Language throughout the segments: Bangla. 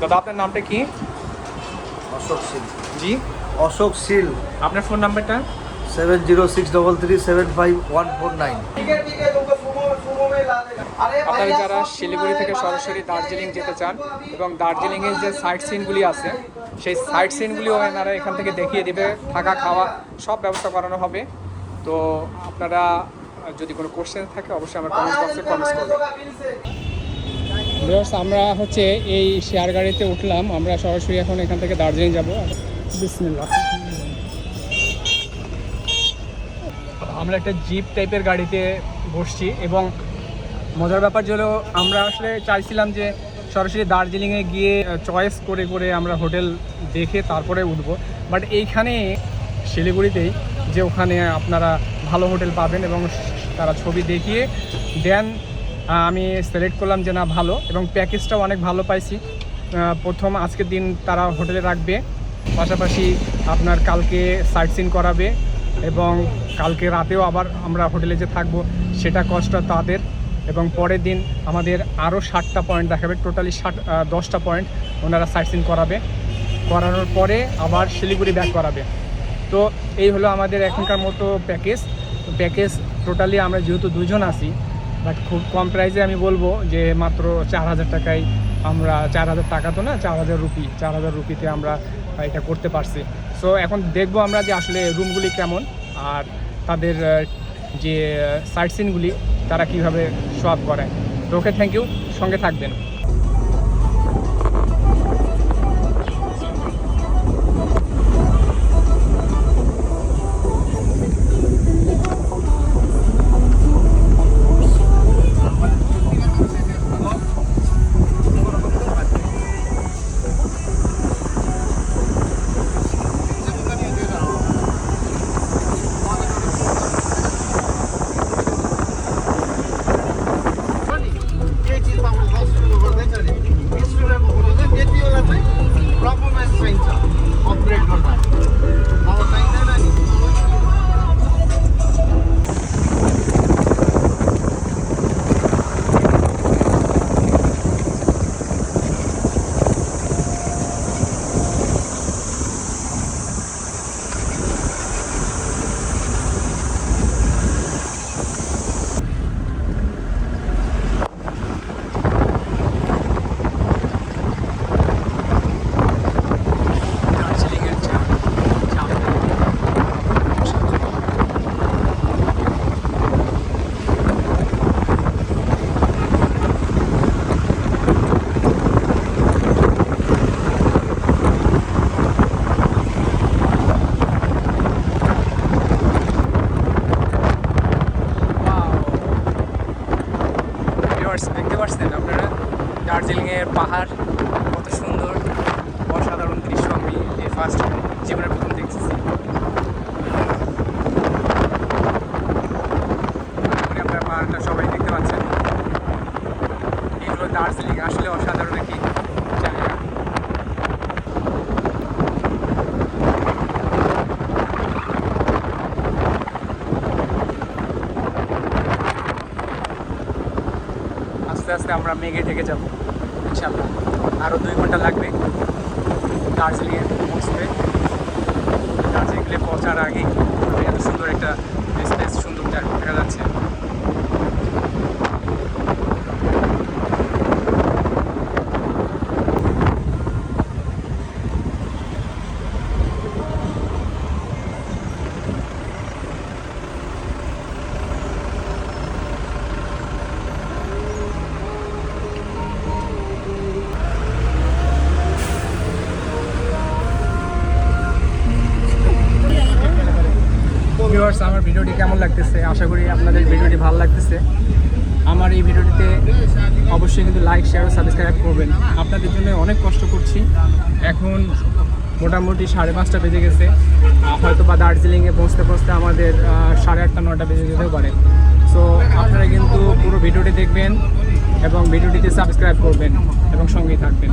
দাদা আপনার নামটা কি? অশোক শীল জি। অশোক শীল আপনার ফোন নাম্বারটা? Seven zero six double three seven five one four nine. আপনারা যারা শিলিগুড়ি থেকে সরাসরি দার্জিলিং যেতে চান এবং দার্জিলিংয়ের যে সাইট সিনগুলি আছে সেই সাইট সিনগুলি ওনারা এখান থেকে দেখিয়ে দেবে থাকা খাওয়া সব ব্যবস্থা করানো হবে। তো আপনারা যদি কোনো কোশ্চেন থাকে অবশ্যই আমার কমেন্ট বক্সে কমেন্ট করবেন। ভিউয়ার্স আমরা হচ্ছে এই শেয়ার গাড়িতে উঠলাম। আমরা সরাসরি এখন এখান থেকে দার্জিলিং যাব। আমরা একটা জিপ টাইপের গাড়িতে বসছি এবং মজার ব্যাপার হলো, আমরা আসলে চাইছিলাম যে সরাসরি দার্জিলিংয়ে গিয়ে চয়েস করে করে আমরা হোটেল দেখে তারপরে উঠবো। বাট এইখানে শিলিগুড়িতেই যে ওখানে আপনারা ভালো হোটেল পাবেন এবং তারা ছবি দেখিয়ে দেন আমি সিলেক্ট করলাম যে না, ভালো এবং প্যাকেজটাও অনেক ভালো পাইছি। প্রথম আজকের দিন তারা হোটেলে রাখবে, পাশাপাশি আপনার কালকে সাইট সিন করাবে এবং কালকে রাতেও আবার আমরা হোটেলে যে থাকব, সেটা কষ্ট তাদের। এবং পরের দিন আমাদের আরও ষাটটা পয়েন্ট দেখাবে টোটালি ষাট দশটা পয়েন্ট ওনারা সাইট সিন করাবে। করানোর পরে আবার শিলিগুড়ি ব্যাক করাবে। তো এই হলো আমাদের এখনকার মতো প্যাকেজ প্যাকেজ টোটালি আমরা যেহেতু দুজন আছি বাট খুব কম প্রাইসে আমি বলব যে মাত্র চার হাজার টাকায় আমরা চার হাজার টাকা তো না, চার হাজার রুপি, চার হাজার রুপিতে আমরা এটা করতে পারছি। সো এখন দেখব আমরা যে আসলে রুমগুলি কেমন আর তাদের যে সাইট সিনগুলি তারা কীভাবে শো আপ করে। তো ওকে থ্যাংক ইউ সঙ্গে থাকবেন। আস্তে আমরা মেঘে ঢেকে যাব ইনশাল্লাহ আরও দুই ঘণ্টা লাগবে দার্জিলিংয়ে পৌঁছতে দার্জিলিংয়ে পৌঁছার আগেই এত সুন্দর একটা ভিউয়ার্স, আমার ভিডিওটি কেমন লাগতেছে? আশা করি আপনাদের ভিডিওটি ভালো লাগতেছে। আমার এই ভিডিওটিতে অবশ্যই কিন্তু লাইক শেয়ার সাবস্ক্রাইব করবেন। আপনাদের জন্য অনেক কষ্ট করছি। এখন মোটামুটি সাড়ে পাঁচটা বেজে গেছে। হয়তো বা দার্জিলিংয়ে পৌঁছতে পৌঁছতে আমাদের সাড়ে আটটা নটা বেজে যেতেও পারে। সো আপনারা কিন্তু পুরো ভিডিওটি দেখবেন এবং ভিডিওটিতে সাবস্ক্রাইব করবেন এবং সঙ্গেই থাকবেন।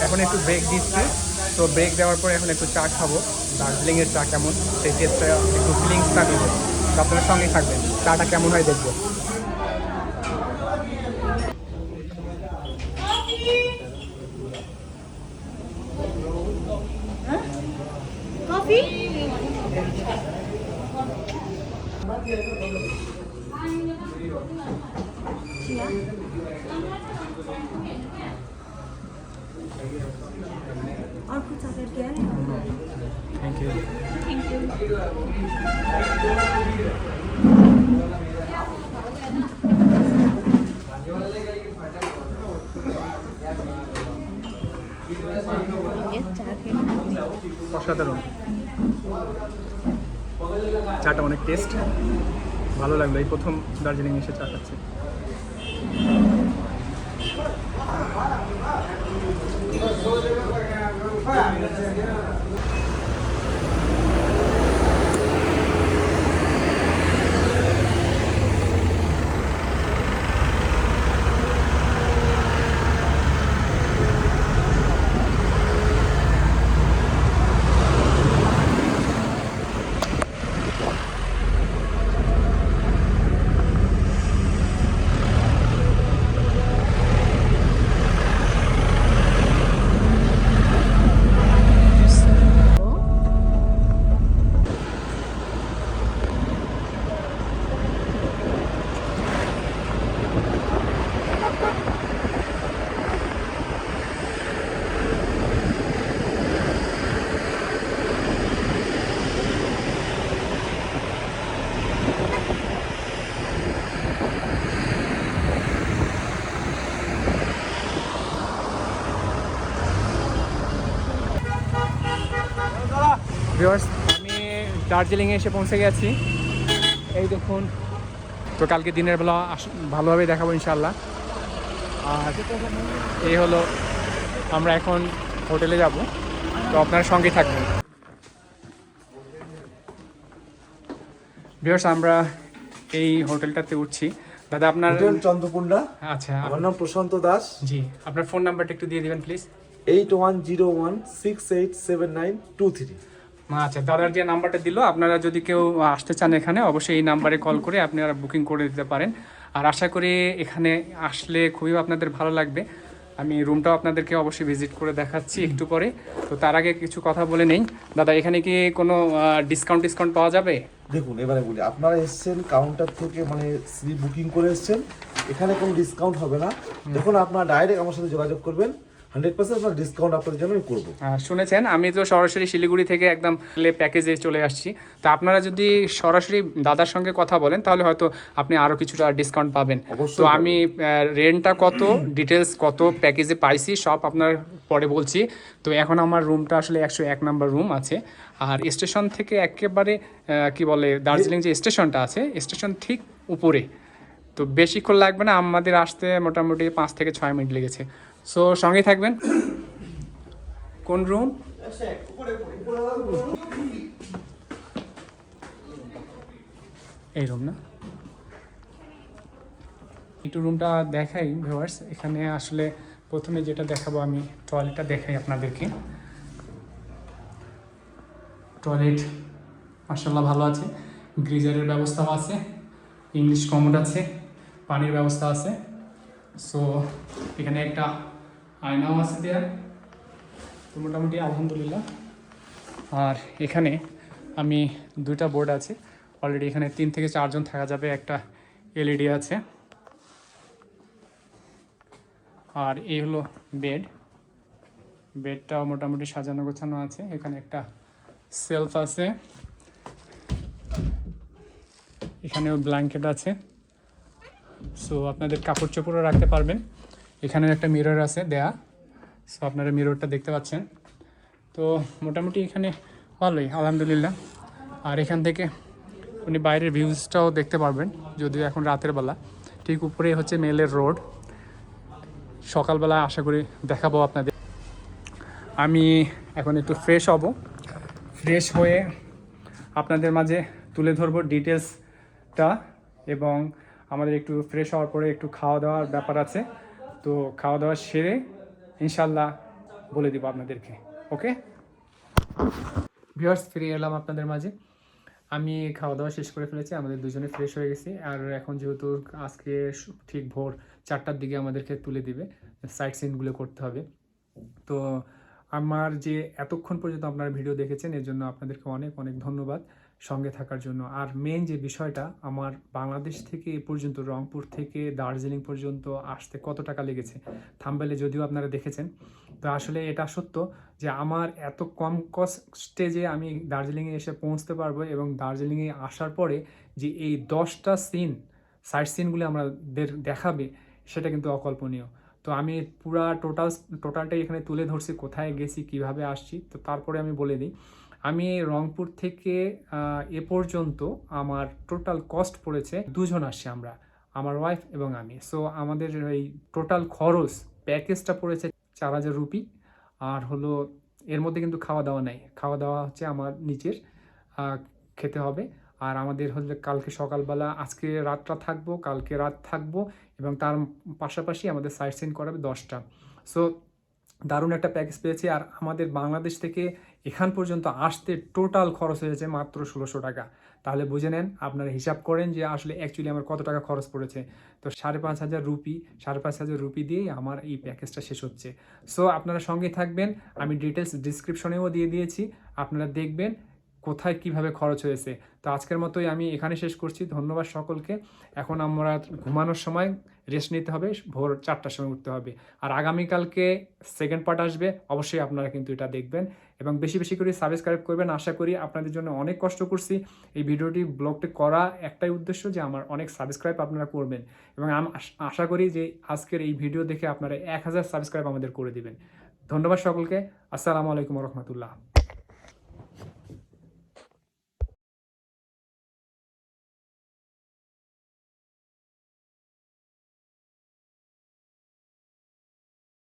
একটু ব্রেক দিচ্ছে। তো ব্রেক দেওয়ার পরে এখন একটু চা খাব। দার্জিলিংয়ের চা কেমন? সেই টেস্টটা একটু ফিলিংসটা নেব আপনার সঙ্গে থাকবেন। চাটা কেমন হয় দেখব। থ্যাংক ইউ অসাধারণ চাটা অনেক টেস্ট ভালো লাগল, এই প্রথম দার্জিলিং এসে চা খাচ্ছে Thank you. Vai, ভিউয়ার্স আমি দার্জিলিংয়ে এসে পৌঁছে গেছি। এই দেখুন তো কালকে দিনের বেলা ভালোভাবে দেখাবো ইনশাল্লাহ আর এই হলো আমরা এখন হোটেলে যাব। তো আপনার সঙ্গে থাকবেন। ভিউয়ার্স আমরা এই হোটেলটাতে উঠছি। দাদা আপনার হোটেল চন্দ্রকুন্ডা আচ্ছা আমার নাম প্রশান্ত দাস। জি আপনার ফোন নাম্বারটা একটু দিয়ে দিবেন please. Eight one zero one six eight seven nine two three. আচ্ছা দাদার যে নাম্বারটা দিল আপনারা যদি কেউ আসতে চান এখানে অবশ্যই এই নাম্বারে কল করে আপনারা বুকিং করে দিতে পারেন। আর আশা করি এখানে আসলে খুবই আপনাদের ভালো লাগবে। আমি রুমটাও আপনাদেরকে অবশ্যই ভিজিট করে দেখাচ্ছি একটু পরে। তো তার আগে কিছু কথা বলে নেই। দাদা এখানে কি কোনো ডিসকাউন্ট ডিসকাউন্ট পাওয়া যাবে? দেখুন এবারে বলি আপনারা এসছেন কাউন্টার থেকে মানে বুকিং করে এসছেন এখানে কোনো ডিসকাউন্ট হবে না। যখন আপনারা ডাইরেক্ট আমার সাথে যোগাযোগ করবেন হান্ড্রেড পার্সেন্ট ডিসকাউন্ট আপনাদের জন্য আমি করব। শুনেছেন আমি তো সরাসরি শিলিগুড়ি থেকে একদম প্যাকেজে চলে আসছি। তো আপনারা যদি সরাসরি দাদার সঙ্গে কথা বলেন তাহলে হয়তো আপনি আরও কিছুটা ডিসকাউন্ট পাবেন। তো। আমি রেন্টটা কত ডিটেলস কত প্যাকেজে পাইছি সব আপনার পরে বলছি। তো এখন আমার রুমটা আসলে একশো এক নম্বর রুম আছে। আর স্টেশন থেকে একেবারে কি বলে দার্জিলিং যে স্টেশনটা আছে স্টেশন ঠিক উপরে। তো বেশিক্ষণ লাগবে না আমাদের আসতে মোটামুটি পাঁচ থেকে ছয় মিনিট লেগেছে। সো সঙ্গেই থাকবেন। কোন রুম এই রুম না। একটু রুমটা দেখাই ভিউয়ার্স এখানে আসলে প্রথমে যেটা দেখাবো, আমি টয়লেটটা দেখাই আপনাদেরকে। টয়লেট মার্শাল্লাহ ভালো আছে। গ্রিজারের ব্যবস্থাও আছে। ইংলিশ কমোড আছে। পানির ব্যবস্থা আছে। সো এখানে একটা আয়নাও আছে দেয়ার তো মোটামুটি আলহামদুলিল্লাহ। আর এখানে আমি দুইটা বোর্ড আছে। অলরেডি এখানে তিন থেকে চারজন থাকা যাবে। একটা এলইডি আছে। আর এই হলো বেড বেডটাও মোটামুটি সাজানো গোছানো আছে। এখানে একটা সেলফ আছে। এখানেও ব্ল্যাঙ্কেট আছে। সো আপনাদের কাপড় চোপড়ও রাখতে পারবেন। এখানে একটা মিরর আছে দেয়া। সো আপনারা মিররটা দেখতে পাচ্ছেন। তো, মোটামুটি এখানে ভালোই, আলহামদুলিল্লাহ। আর এখান থেকে উনি বাইরের ভিউজটাও দেখতে পারবেন, যদিও এখন রাতের বেলা। ঠিক উপরে হচ্ছে মেলের রোড সকালবেলা আশা করি দেখাবো আপনাদের। আমি এখন একটু ফ্রেশ হব। ফ্রেশ হয়ে আপনাদের মাঝে তুলে ধরবো ডিটেলসটা এবং আমাদের একটু ফ্রেশ হওয়ার পরে একটু খাওয়া দাওয়ার ব্যাপার আছে। তো খাওয়া দাওয়া সেরে ইনশাল্লাহ বলে দিব আপনাদেরকে, ওকে? ভিউয়ার্স, ফিরে এলাম আপনাদের মাঝে। আমি খাওয়া দাওয়া শেষ করে ফেলেছি, আমাদের দুজনে ফ্রেশ হয়ে গেছি। আর এখন যেহেতু আজকে ঠিক ভোর চারটার দিকে আমাদেরকে তুলে দিবে, সাইট সিনগুলো করতে হবে। তো আমার যে এতক্ষণ পর্যন্ত আপনারা ভিডিও দেখেছেন, এর জন্য আপনাদেরকে অনেক অনেক ধন্যবাদ। সঙ্গে থাকার জন্য। আর মেন যে বিষয়টা, আমার বাংলাদেশ থেকে এ পর্যন্ত, রংপুর থেকে দার্জিলিং পর্যন্ত আসতে কত টাকা লেগেছে, থাম্বেলে যদিও আপনারা দেখেছেন। তো আসলে এটা সত্য যে আমার এত কম কস্টে যে আমি দার্জিলিংয়ে এসে পৌঁছতে পারব এবং দার্জিলিংয়ে আসার পরে যে এই দশটা সিন সাইট সিনগুলি আমাদের দেখাবে, সেটা কিন্তু অকল্পনীয়। তো আমি পুরা টোটাল টোটালটাই এখানে তুলে ধরছি, কোথায় গেছি, কীভাবে আসছি, তো তারপরে আমি বলে দিই। আমি রংপুর থেকে এ পর্যন্ত আমার টোটাল কস্ট পড়েছে দুজন আসছি আমরা, আমার ওয়াইফ এবং আমি। সো আমাদের এই টোটাল খরচ প্যাকেজটা পড়েছে চার হাজার রুপি আর হলো এর মধ্যে কিন্তু খাওয়া দাওয়া নাই। খাওয়া দাওয়া হচ্ছে আমার নিচের খেতে হবে। আর আমাদের হচ্ছে কালকে সকালবেলা, আজকে রাতটা থাকব, কালকে রাত থাকব এবং তার পাশাপাশি আমাদের সাইট সিন করাবে দশটা। সো দারুণ একটা প্যাকেজ পেয়েছি আর আমাদের বাংলাদেশ থেকে এখান পর্যন্ত আসতে টোটাল খরচ হয়েছে মাত্র ষোলোশো টাকা। তাহলে বুঝে নেন, আপনারা হিসাব করেন যে আসলে অ্যাকচুয়ালি আমার কত টাকা খরচ পড়েছে। তো সাড়ে পাঁচ হাজার রুপি, সাড়ে পাঁচ হাজার রুপি দিয়েই আমার এই প্যাকেজটা শেষ হচ্ছে। সো আপনারা সঙ্গে থাকবেন, আমি ডিটেলস ডিসক্রিপশনেও দিয়ে দিয়েছি, আপনারা দেখবেন কোথায় কীভাবে খরচ হয়েছে। তো আজকের মতোই আমি এখানে শেষ করছি, ধন্যবাদ সকলকে। এখন আমরা ঘুমানোর সময় রেস্ট নিতে হবে, ভোর চারটার সময় উঠতে হবে। আর আগামীকালকে সেকেন্ড পার্ট আসবে, অবশ্যই আপনারা কিন্তু এটা দেখবেন। এবং বেশি বেশি করে সাবস্ক্রাইব করবেন। আশা করি আপনাদের জন্য অনেক কষ্ট করছি। এই ভিডিওটি, ব্লগটি করা একটাই উদ্দেশ্য যে আমার অনেক সাবস্ক্রাইব আপনারা করবেন। এবং আশা করি যে আজকের এই ভিডিও দেখে আপনারা এক হাজার সাবস্ক্রাইব আমাদের করে দিবেন। ধন্যবাদ সকলকে। আসসালামু আলাইকুম রহমতুল্লাহ।